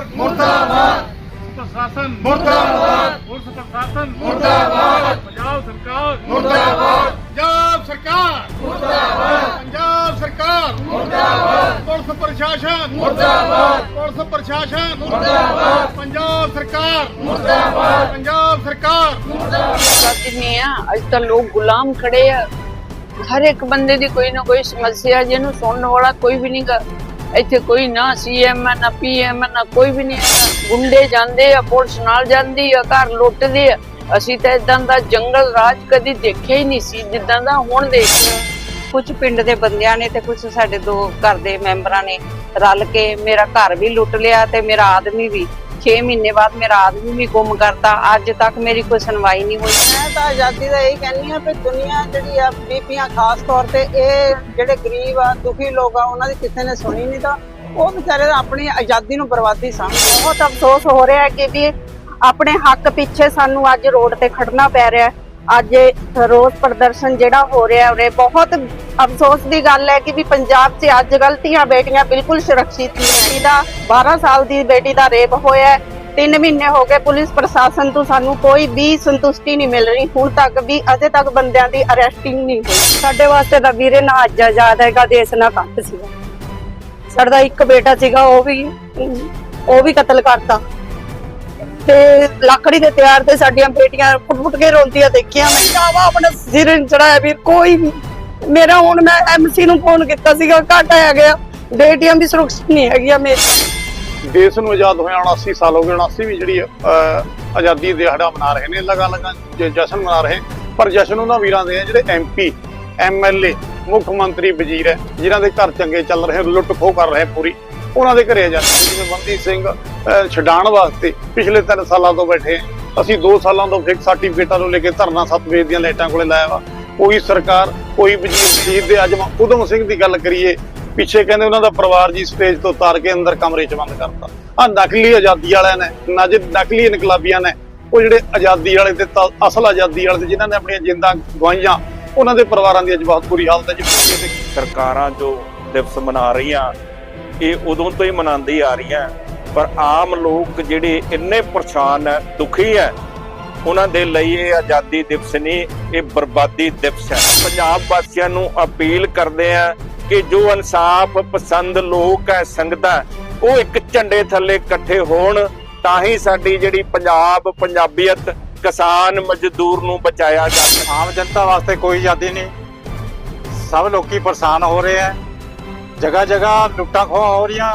ਸਰਕਾਰ ਮੁਰਦਾਬਾਦ। ਪ੍ਰਸ਼ਾਸਨ ਮੁਰਦਾਬਾਦ। ਪੁਲਿਸ ਪ੍ਰਸ਼ਾਸਨ। ਮੁਰਦਾਬਾਦ। ਪੰਜਾਬ ਸਰਕਾਰ। ਮੁਰਦਾਬਾਦ। ਪੰਜਾਬ ਸਰਕਾਰ। ਮੁਰਦਾਬਾਦ। ਪੰਜਾਬ ਸਰਕਾਰ। ਮੁਰਦਾਬਾਦ। ਪੁਲਿਸ ਪ੍ਰਸ਼ਾਸਨ। ਮੁਰਦਾਬਾਦ। ਪੁਲਿਸ ਪ੍ਰਸ਼ਾਸਨ। ਮੁਰਦਾਬਾਦ। ਪੰਜਾਬ ਸਰਕਾਰ। ਮੁਰਦਾਬਾਦ। ਪੰਜਾਬ ਸਰਕਾਰ। ਆਜ਼ਾਦੀ ਨਹੀਂ ਆ? ਅੱਜ ਤਾਂ ਲੋਕ ਗੁਲਾਮ ਖੜੇ ਆ। ਹਰ ਇੱਕ ਬੰਦੇ ਦੀ ਕੋਈ ਨਾ ਕੋਈ ਸਮੱਸਿਆ ਜਿਹਨੂੰ ਸੁਣਨ ਵਾਲਾ ਕੋਈ ਵੀ ਨਹੀਂਗਾ ਇੱਥੇ ਕੋਈ ਨਾ ਸੀਐਮ ਨਾ ਪੀਐਮ ਨਾ ਕੋਈ ਵੀ ਨਹੀਂ ਗੁੰਡੇ ਜਾਂਦੇ ਆ, ਪੁਲਿਸ ਨਾਲ ਜਾਂਦੀ ਆ, ਘਰ ਲੁੱਟਦੇ ਆ। ਅਸੀਂ ਤਾਂ ਇਦਾਂ ਦਾ ਜੰਗਲ ਰਾਜ ਕਦੀ ਦੇਖਿਆ ਹੀ ਨਹੀਂ ਸੀ, ਜਿੱਦਾਂ ਦਾ ਹੁਣ ਦੇਖ ਹਾਂ ਕੁਝ ਪਿੰਡ ਦੇ ਬੰਦਿਆਂ ਨੇ ਤੇ ਕੁਝ ਸਾਡੇ ਦੋ ਘਰ ਦੇ ਮੈਂਬਰਾਂ ਨੇ ਰਲ ਕੇ ਮੇਰਾ ਘਰ ਵੀ ਲੁੱਟ ਲਿਆ ਤੇ ਮੇਰਾ ਆਦਮੀ ਵੀ 6 ਮਹੀਨੇ ਬਾਅਦ ਮੇਰਾ ਆਦਮੀ ਵੀ ਗੁੰਮ ਕਰਤਾ। ਅੱਜ ਤੱਕ ਮੇਰੀ ਕੋਈ ਸੁਣਵਾਈ ਨਹੀਂ ਹੋਈ। ਮੈਂ ਤਾਂ ਆਜ਼ਾਦੀ ਦਾ ਇਹੀ ਕਹਿੰਦੀ ਆ ਵੀ ਦੁਨੀਆ ਜਿਹੜੀ ਆ ਬੀਬੀਆਂ ਖਾਸ ਤੌਰ ਤੇ ਇਹ ਜਿਹੜੇ ਗਰੀਬ ਆ ਦੁਖੀ ਲੋਕ ਆ ਉਹਨਾਂ ਦੀ ਕਿਸੇ ਨੇ ਸੁਣੀ ਨਹੀਂ ਤਾਂ ਉਹ ਵਿਚਾਰੇ ਆਪਣੀ ਆਜ਼ਾਦੀ ਨੂੰ ਬਰਬਾਦੀ ਸਮਝਦੇ। ਬਹੁਤ ਅਫਸੋਸ ਹੋ ਰਿਹਾ ਕਿ ਵੀ ਆਪਣੇ ਹੱਕ ਪਿੱਛੇ ਸਾਨੂੰ ਅੱਜ ਰੋਡ ਤੇ ਖੜਨਾ ਪੈ ਰਿਹਾ ਹੈ। ਅੱਜ ਰੋਸ ਪ੍ਰਦਰਸ਼ਨ ਜਿਹੜਾ ਹੋ ਰਿਹਾ ਉਰੇ ਬਹੁਤ ਅਫਸੋਸ ਦੀ ਗੱਲ ਹੈ ਕਿ ਵੀ ਪੰਜਾਬ 'ਚ ਅੱਜ ਗਲਤੀਆਂ ਬੇਟੀਆਂ ਬਿਲਕੁਲ ਸੁਰੱਖਿਅਤ ਨਹੀਂ ਹੈ 12 ਸਾਲ ਦੀ ਬੇਟੀ ਦਾ ਰੇਪ ਹੋਇਆ ਹੈ। ਮਹੀਨੇ ਹੋ ਗਏ ਪੁਲਿਸ ਪ੍ਰਸ਼ਾਸਨ ਤੋਂ ਸਾਨੂੰ ਕੋਈ ਵੀ ਸੰਤੁਸ਼ਟੀ ਨਹੀਂ ਮਿਲ ਰਹੀ। ਹੁਣ ਤੱਕ ਵੀ ਅਜੇ ਤੱਕ ਬੰਦਿਆਂ ਦੀ ਅਰੈਸਟਿੰਗ ਨਹੀਂ ਹੋਈ। ਸਾਡੇ ਵਾਸਤੇ ਤਾਂ ਵੀਰੇ ਨਾ ਅੱਜ ਆਜ਼ਾਦ ਹੈਗਾ ਦੇਸ਼ ਨਾ ਘੱਟ ਸੀਗਾ। ਸਾਡਾ ਇੱਕ ਬੇਟਾ ਸੀਗਾ, ਉਹ ਵੀ ਉਹ ਵੀ ਕਤਲ ਕਰਤਾ। ਤੇ ਲੱਕੜੀ ਦੇ ਤਿਆਰ ਤੇ ਸਾਡੀਆਂ ਬੇਟੀਆਂ ਫੁੱਟ ਫੁੱਟ ਕੇ ਰੋਂਦੀਆਂ ਦੇਖੀਆਂ ਮੈਂ। ਜਾਵਾ ਆਪਣੇ ਸਿਰ ਚੜਾਇਆ ਵੀ ਕੋਈ ਮੇਰਾ ਹੁਣ ਮੈਂ ਐਮਸੀ ਨੂੰ ਫੋਨ ਕੀਤਾ ਸੀਗਾ, ਘੱਟ ਆਇਆ ਗਿਆ। ਬੇਟੀਆਂ ਵੀ ਸੁਰੱਖਿਅਤ ਨਹੀਂ ਹੈਗੀਆਂ ਮੇਰੀ। ਦੇਸ਼ ਨੂੰ ਆਜ਼ਾਦ ਹੋਇਆ 79 ਸਾਲ ਹੋ ਗਏ 79 ਵੀ ਜਿਹੜੀ ਆਜ਼ਾਦੀ ਦਿਹਾੜਾ ਮਨਾ ਰਹੇ ਨੇ, ਲਗਾ ਲਗਾ ਜਸ਼ਨ ਮਨਾ ਰਹੇ। ਪਰ ਜਸ਼ਨ ਉਹਨਾਂ ਵੀਰਾਂ ਦੇ ਆ, ਜਿਹੜੇ ਐਮਪੀ ਐਮਐਲਏ ਮੁੱਖ ਮੰਤਰੀ ਵਜ਼ੀਰ ਹੈ, ਜਿਨ੍ਹਾਂ ਦੇ ਘਰ ਚੰਗੇ ਚੱਲ ਰਹੇ, ਲੁੱਟ ਖੋਹ ਕਰ ਰਹੇ ਪੂਰੀ। ਉਹਨਾਂ ਦੇ ਘਰੇ ਜਾਂਦੇ ਜਿਵੇਂ ਬੰਦੀ ਸਿੰਘ ਛਡਾਣ ਵਾਸਤੇ ਪਿਛਲੇ 3 ਸਾਲਾਂ ਤੋਂ ਬੈਠੇ ਅਸੀਂ 2 ਸਾਲਾਂ ਤੋਂ ਫਿਕਸ ਸਰਟੀਫਿਕੇਟਾਂ ਨੂੰ ਲੈ ਕੇ ਧਰਨਾ ਸਤਵੇਦ ਦੀਆਂ ਲਾਈਟਾਂ ਕੋਲੇ ਲਾਇਆ ਵਾ। ਕੋਈ ਸਰਕਾਰ, ਕੋਈ ਵਜ਼ੀਰ ਦੇ ਅੱਜ ਉਦਮ ਸਿੰਘ ਦੀ ਗੱਲ ਕਰੀਏ, ਪਿੱਛੇ ਕਹਿੰਦੇ ਉਹਨਾਂ ਦਾ ਪਰਿਵਾਰ ਜੀ ਸਟੇਜ ਤੋਂ ਉਤਾਰ ਕੇ ਅੰਦਰ ਕਮਰੇ 'ਚ ਬੰਦ ਕਰਤਾ। ਆ ਨਕਲੀ ਆਜ਼ਾਦੀ ਵਾਲਿਆਂ ਨੇ, ਨਾ ਜੇ ਨਕਲੀ ਇਨਕਲਾਬੀਆਂ ਨੇ, ਉਹ ਜਿਹੜੇ ਆਜ਼ਾਦੀ ਵਾਲੇ ਤੇ ਅਸਲ ਆਜ਼ਾਦੀ ਵਾਲੇ ਤੇ ਜਿਨ੍ਹਾਂ ਨੇ ਆਪਣੀਆਂ ਜਿੰਦਾਂ ਗਵਾਈਆਂ ਉਹਨਾਂ ਦੇ ਪਰਿਵਾਰਾਂ ਦੀ ਅੱਜ ਬਹੁਤ ਬੁਰੀ ਹਾਲਤ ਹੈ ਜੀ। ਸਰਕਾਰਾਂ ਜੋ ਦਿਵਸ ਮਨਾ ਰਹੀਆਂ ਇਹ ਉਦੋਂ ਤੋਂ ਹੀ ਮਨਾਉਂਦੀ ਆ ਰਹੀ ਹੈ। ਪਰ ਆਮ ਲੋਕ ਜਿਹੜੇ ਇੰਨੇ ਪਰੇਸ਼ਾਨ ਹੈ, ਦੁਖੀ ਹੈ, ਉਹਨਾਂ ਦੇ ਲਈ ਇਹ ਆਜ਼ਾਦੀ ਦਿਵਸ ਨਹੀਂ, ਇਹ ਬਰਬਾਦੀ ਦਿਵਸ ਹੈ। ਪੰਜਾਬ ਵਾਸੀਆਂ ਨੂੰ ਅਪੀਲ ਕਰਦੇ ਆ ਕਿ ਜੋ ਇਨਸਾਫ ਪਸੰਦ ਲੋਕ ਹੈ, ਸੰਗਤਾਂ ਉਹ ਇੱਕ ਝੰਡੇ ਥੱਲੇ ਇਕੱਠੇ ਹੋਣ, ਤਾਂ ਹੀ ਸਾਡੀ ਜਿਹੜੀ ਪੰਜਾਬ, ਪੰਜਾਬੀਅਤ ਕਿਸਾਨ ਮਜ਼ਦੂਰ ਨੂੰ ਬਚਾਇਆ ਜਾ ਆਮ ਜਨਤਾ ਵਾਸਤੇ ਕੋਈ ਆਜ਼ਾਦੀ ਨਹੀਂ। ਸਭ ਲੋਕੀ ਪਰੇਸ਼ਾਨ ਹੋ ਰਹੇ ਹੈ। ਜਗ੍ਹਾ ਜਗ੍ਹਾ ਲੁੱਟਾਂ ਖੋਹਾਂ ਹੋ ਰਹੀਆਂ।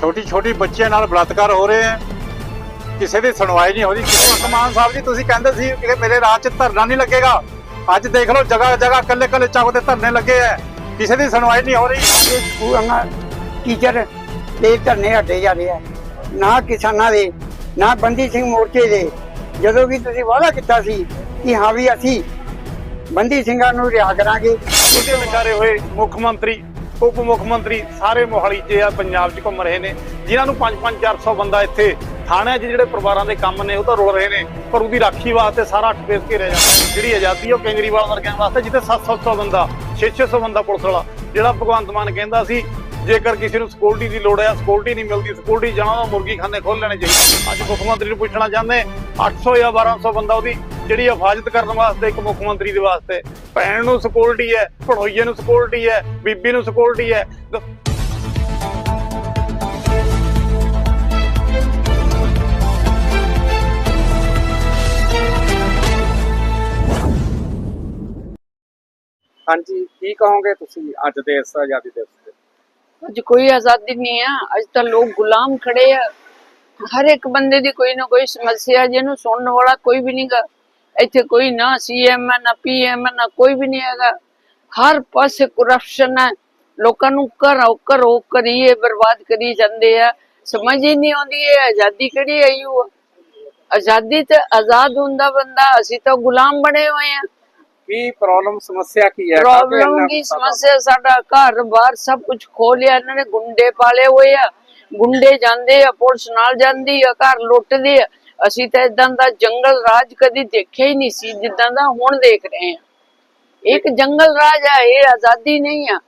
ਛੋਟੀ ਛੋਟੀ ਬੱਚਿਆਂ ਨਾਲ ਬਲਾਤਕਾਰ ਹੋ ਰਹੇ ਹੈ। ਕਿਸੇ ਦੀ ਸੁਣਵਾਈ ਨਹੀਂ ਹੋ ਰਹੀ। ਕਿਸੇ ਮਾਨ ਸਾਹਿਬ ਜੀ, ਤੁਸੀਂ ਕਹਿੰਦੇ ਸੀ ਕਿ ਮੇਰੇ ਰਾਹ 'ਚ ਧਰਨਾ ਨਹੀਂ ਲੱਗੇਗਾ। ਅੱਜ ਦੇਖ ਲਓ, ਜਗ੍ਹਾ ਜਗ੍ਹਾ ਕੱਲੇ ਕੱਲੇ ਚੌਕ ਤੇ ਧਰਨੇ ਲੱਗੇ ਹੈ। ਕਿਸੇ ਦੀ ਸੁਣਵਾਈ ਨਹੀਂ ਹੋ ਰਹੀ। ਸਕੂਲਾਂ ਟੀਚਰ ਤੇ ਧਰਨੇ ਹਟੇ ਜਾ ਰਹੇ ਆ ਨਾ ਕਿਸਾਨਾਂ ਦੇ, ਨਾ ਬੰਦੀ ਸਿੰਘ ਮੋਰਚੇ ਦੇ। ਜਦੋਂ ਵੀ ਤੁਸੀਂ ਵਾਅਦਾ ਕੀਤਾ ਸੀ ਕਿ ਹਾਂ ਵੀ ਅਸੀਂ ਬੰਦੀ ਸਿੰਘਾਂ ਨੂੰ ਰਿਹਾ ਕਰਾਂਗੇ, ਉਹਦੇ ਵਿਚਾਰੇ ਹੋਏ ਮੁੱਖ ਮੰਤਰੀ ਉਪ ਮੁੱਖ ਮੰਤਰੀ ਸਾਰੇ ਮੋਹਾਲੀ 'ਚ ਆ ਪੰਜਾਬ 'ਚ ਘੁੰਮ ਰਹੇ ਨੇ, ਜਿਨ੍ਹਾਂ ਨੂੰ 5-5 400 ਬੰਦਾ ਇੱਥੇ ਥਾਣਿਆਂ 'ਚ ਜਿਹੜੇ ਪਰਿਵਾਰਾਂ ਦੇ ਕੰਮ ਨੇ, ਉਹ ਤਾਂ ਰੋਲ ਰਹੇ ਨੇ, ਪਰ ਉਹਦੀ ਰਾਖੀ ਵਾਸਤੇ ਸਾਰਾ ਅੱਠ ਫੇਸ ਘੇਰਿਆ ਜਾਂਦਾ ਜਿਹੜੀ ਆਜ਼ਾਦੀ ਉਹ ਕੇਜਰੀਵਾਲ ਵਰਗਿਆਂ ਵਾਸਤੇ, ਜਿੱਥੇ 700 ਬੰਦਾ 600 ਬੰਦਾ ਪੁਲਿਸ ਵਾਲਾ, ਜਿਹੜਾ ਭਗਵੰਤ ਮਾਨ ਕਹਿੰਦਾ ਸੀ, ਜੇਕਰ ਕਿਸੇ ਨੂੰ ਸਿਕਿਉਰਿਟੀ ਦੀ ਲੋੜ ਹੈ ਸਿਕਿਉਰਿਟੀ ਨਹੀਂ ਮਿਲਦੀ ਸਿਕਿਉਰਿਟੀ ਜਾਣਾ ਤਾਂ ਮੁਰਗੀ ਖਾਨੇ ਖੋਲ ਲੈਣੇ ਚਾਹੀਦੇ ਅੱਜ ਮੁੱਖ ਮੰਤਰੀ ਨੂੰ ਪੁੱਛਣਾ ਚਾਹੁੰਦੇ 800 ਜਾਂ 1200 ਬੰਦਾ ਉਹਦੀ ਜਿਹੜੀ ਹਿਫਾਜ਼ਤ ਕਰਨ ਵਾਸਤੇ ਇੱਕ ਮੁੱਖ ਮੰਤਰੀ ਦੇ ਵਾਸਤੇ ਭੈਣ ਨੂੰ ਸਿਕਿਉਰਿਟੀ ਹੈ ਪੜੋਈਏ ਨੂੰ ਸਿਕਿਉਰਿਟੀ ਹੈ ਬੀਬੀ ਨੂੰ ਸਿਕਿਉਰਿਟੀ ਹੈ। ਹਾਂਜੀ ਕੀ ਕਹੋਗੇ ਤੁਸੀਂ ਅੱਜ ਦੇ ਇਸ ਆਜ਼ਾਦੀ ਦਿਵਸ ਤੇ? ਅੱਜ ਕੋਈ ਆਜ਼ਾਦੀ ਨਹੀਂ ਆ ਅੱਜ ਤਾਂ ਲੋਕ ਗੁਲਾਮ ਖੜੇ ਆ। ਹਰ ਇੱਕ ਬੰਦੇ ਦੀ ਕੋਈ ਨਾ ਕੋਈ ਸਮੱਸਿਆ ਜਿਹਨੂੰ ਸੁਣਨ ਵਾਲਾ ਕੋਈ ਵੀ ਨਹੀਂਗਾ ਇੱਥੇ ਕੋਈ ਨਾ ਸੀਐਮ ਨਾ ਪੀਐਮ ਨਾ ਕੋਈ ਵੀ ਨਹੀਂ ਹੈਗਾ। ਹਰ ਪਾਸੇ ਕਰਪਸ਼ਨ ਹੈ। ਲੋਕਾਂ ਨੂੰ ਘਰੋਂ ਘਰੋਂ ਕਰੀਏ ਬਰਬਾਦ ਕਰੀ ਜਾਂਦੇ ਆ। ਸਮਝ ਹੀ ਨਹੀਂ ਆਉਂਦੀ ਇਹ ਆਜ਼ਾਦੀ ਕਿਹੜੀ ਆਈ ਹੋ ਆਜ਼ਾਦੀ ਤੇ ਆਜ਼ਾਦ ਹੁੰਦਾ ਬੰਦਾ ਅਸੀਂ ਤਾਂ ਗੁਲਾਮ ਬਣੇ ਹੋਏ ਆ। ਕੀ ਪ੍ਰੋਬਲਮ ਸਮੱਸਿਆ ਕੀ ਹੈ? ਪ੍ਰੋਬਲਮ ਦੀ ਸਮੱਸਿਆ? ਸਾਡਾ ਘਰ ਬਾਰ ਸਭ ਕੁਝ ਖੋ ਲਿਆ ਇਹਨਾਂ ਨੇ ਗੁੰਡੇ ਪਾਲੇ ਹੋਏ ਆ। ਗੁੰਡੇ ਜਾਂਦੇ ਆ ਪੁਲਿਸ ਨਾਲ ਜਾਂਦੀ ਆ ਘਰ ਲੁੱਟਦੇ ਆ। ਅਸੀਂ ਤਾਂ ਇਦਾਂ ਦਾ ਜੰਗਲ ਰਾਜ ਕਦੀ ਦੇਖਿਆ ਹੀ ਨਹੀਂ ਸੀ ਜਿੱਦਾਂ ਦਾ ਹੁਣ ਦੇਖ ਰਹੇ ਆ ਇੱਕ ਜੰਗਲ ਰਾਜ ਆ ਇਹ ਆਜ਼ਾਦੀ ਨਹੀਂ ਆ।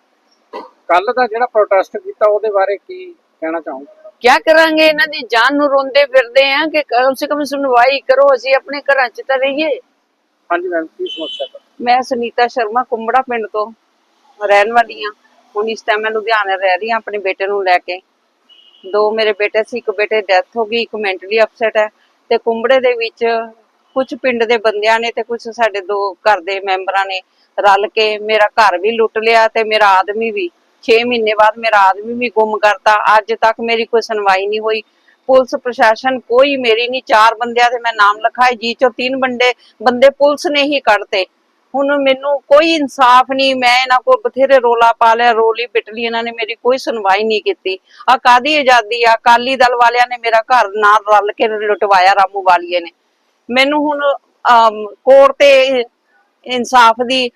ਕੱਲ ਦਾ ਜਿਹੜਾ ਪ੍ਰੋਟੈਸਟ ਕੀਤਾ ਉਹਦੇ ਬਾਰੇ ਕੀ ਕਹਿਣਾ ਚਾਹੋਗੇ? ਕਿਆ ਕਰਾਂਗੇ? ਇਹਨਾਂ ਦੀ ਜਾਨ ਨੂੰ ਰੋਂਦੇ ਫਿਰਦੇ ਆ ਕਿ ਕਮ ਸੇ ਕਮ ਸੁਣਵਾਈ ਕਰੋ ਅਸੀਂ ਆਪਣੇ ਘਰਾਂ 'ਚ ਤਾਂ ਰਹੀਏ। ਹਾਂਜੀ ਮੈਮ ਕੀ ਸਮੱਸਿਆ? ਹੈ ਮੈਂ ਸੁਨੀਤਾ ਸ਼ਰਮਾ ਕੁੰਬੜਾ ਪਿੰਡ ਤੋਂ ਰਹਿਣ ਵਾਲੀ ਹਾਂ। ਹੁਣ ਇਸ ਟਾਈਮ ਮੈਂ ਲੁਧਿਆਣੇ ਰਹਿ ਰਹੀ ਹਾਂ ਆਪਣੇ ਬੇਟੇ ਨੂੰ ਲੈ ਕੇ। ਦੋ ਮੇਰੇ ਬੇਟੇ ਸੀ ਇੱਕ ਬੇਟੇ ਡੈਥ ਹੋ ਗਈ ਇੱਕ ਮੈਂਟਲੀ ਅਪਸੈਟ ਹੈ। ਤੇ ਕੁੰਬੜੇ ਦੇ ਵਿੱਚ ਕੁਝ ਪਿੰਡ ਦੇ ਬੰਦਿਆਂ ਨੇ ਤੇ ਕੁਝ ਸਾਡੇ ਦੋ ਘਰ ਦੇ ਮੈਂਬਰਾਂ ਨੇ ਰਲ ਕੇ ਮੇਰਾ ਘਰ ਵੀ ਲੁੱਟ ਲਿਆ ਤੇ ਮੇਰਾ ਆਦਮੀ ਵੀ। 6 ਮਹੀਨੇ ਬਾਅਦ ਮੇਰਾ ਆਦਮੀ ਵੀ ਗੁੰਮ ਕਰਤਾ। ਅੱਜ ਤੱਕ ਮੇਰੀ ਕੋਈ ਸੁਣਵਾਈ ਨਹੀਂ ਹੋਈ। ਪੁਲਿਸ ਪ੍ਰਸ਼ਾਸਨ ਕੋਈ ਮੇਰੀ ਨਹੀਂ। ਚਾਰ ਬੰਦਿਆਂ ਦੇ ਮੈਂ ਨਾਮ ਲਿਖਾਏ। ਜੀ ਚੋਂ ਤਿੰਨ ਬੰਦੇ ਬੰਦੇ ਪੁਲਿਸ ਨੇ ਹੀ ਕੱਢਤੇ। ਹੁਣ ਮੈਨੂੰ ਕੋਈ ਇਨਸਾਫ ਨਹੀਂ, ਮੈਂ ਇਹਨਾਂ ਕੋਲ ਬਥੇਰੇ ਰੋਲਾ ਪਾ ਲਿਆ, ਰੋਲੀ ਪਿੱਟ ਇਹਨਾਂ ਨੇ ਮੇਰੀ ਕੋਈ ਸੁਣਵਾਈ ਨਹੀਂ ਕੀਤੀ। ਆ ਕਾਦੀ ਆਜ਼ਾਦੀ ਆ? ਅਕਾਲੀ ਦਲ ਵਾਲਿਆਂ ਨੇ ਮੇਰਾ ਘਰ ਨਾਲ ਰਲ ਕੇ ਲੁਟਵਾਇਆ, ਰਾਮੂ ਵਾਲੀਏ ਨੇ। ਮੈਨੂੰ ਹੁਣ ਕੋਰਟ ਤੇ ਇਨਸਾਫ ਦੀ